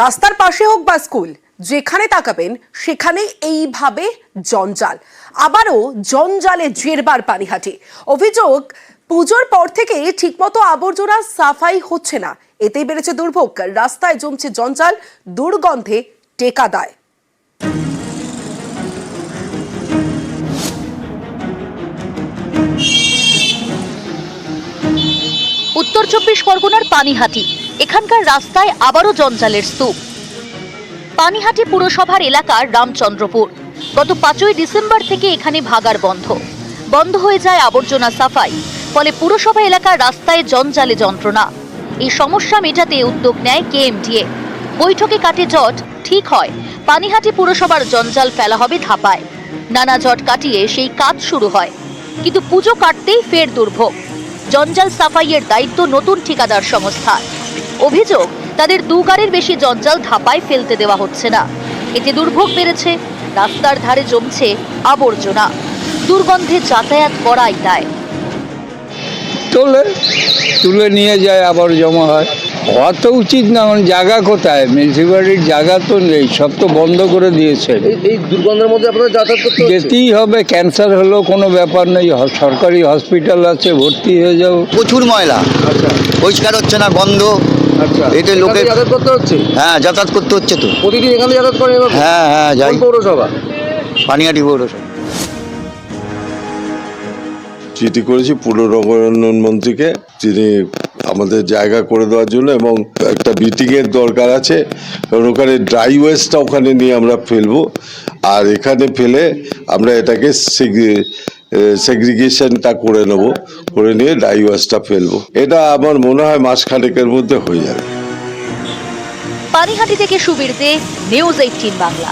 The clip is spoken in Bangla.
রাস্তার পাশে হোক বা স্কুল, যেখানে তাকাবেন সেখানে এইভাবে জঞ্জাল। আবারও জঞ্জালে জেরবার পানিহাটি। অভিযোগ, পুজোর পর থেকে ঠিকমতো আবর্জনা সাফাই হচ্ছে না। এতেই বেড়েছে দুর্ভোগ। রাস্তায় জমছে জঞ্জাল, দুর্গন্ধে টেকা দেয়। উত্তর চব্বিশ পরগনার পানিহাটি। এখানকার রাস্তায় আবারও জঞ্জালের স্তূপ। পানিহাটি পুরসভার এলাকার রামচন্দ্রপুর। গত পাঁচই ডিসেম্বর থেকে এখানে ভাগার বন্ধ। বন্ধ হয়ে যায় আবর্জনা সাফাই, ফলে পুরসভা এলাকার রাস্তায় জঞ্জালে যন্ত্রণা। এই সমস্যা মেটাতে উদ্যোগ নেয় কেএমডিএ বৈঠকে কাটে জট, ঠিক হয়, পানিহাটি পুরসভার জঞ্জাল ফেলা হবে ধাপায়। নানা জট কাটিয়ে সেই কাজ শুরু হয়। কিন্তু পুজো কাটতেই ফের দুর্ভোগ। জঞ্জাল সাফাইয়ের দায়িত্ব নতুন ঠিকাদার সংস্থার। অভিযোগ তাদের দু গাড়ির বেশি জঞ্জাল ধাপায় ফেলতে দেওয়া হচ্ছে না। এতে দুর্ভোগ বেড়েছে রাস্তার ধারে জমছে আবর্জনা। দুর্গন্ধে যাতায়াত করাই দায়। তোলে তুলে নিয়ে যায় আবার জমা হয়। হওয়া তো উচিত না মানে জায়গা কোথায়? মিউনিসিপ্যালিটির জায়গা তো নেই সব তো বন্ধ করে দিয়েছে। এই- দুর্গন্ধের মধ্যে আপনাদের যাতায়াত করতে যেতেই হবে ক্যান্সার হলেও কোনো ব্যাপার নেই সরকারি হসপিটাল আছে ভর্তি হয়ে যাও। প্রচুর ময়লা আচ্ছা। পরিষ্কার হচ্ছে না গন্ধ আচ্ছা। লোকে- যাতায়াত করতে হচ্ছে? হ্যাঁ যাতায়াত করতে হচ্ছে তো। প্রতিদিন এখান যাতায়াত এভাবে? হ্যাঁ হ্যাঁ যাই। পৌরসভা? পানিহাটি পৌরসভা। চিঠি করেছি পুর মন্ত্রীকে। যিনি আমাদের জায়গা করে দেওয়ার জন্য এবং একটা মিটিং এর দরকার আছে। কারণ ওখানে ড্রাই ওয়েস্টটা ওখানে নিয়ে আমরা ফেলব। আর এখানে ফেলে আমরা এটাকে সেগ্রিগেশনটা করে নেব, করে নিয়ে ডাইওয়াসটা ফেলব। এটা আমার মনে হয় মাস খানেকের মধ্যে হয়ে যাবে। পানিহাটি থেকে সুবীর দে নিউজ এইটিন বাংলা।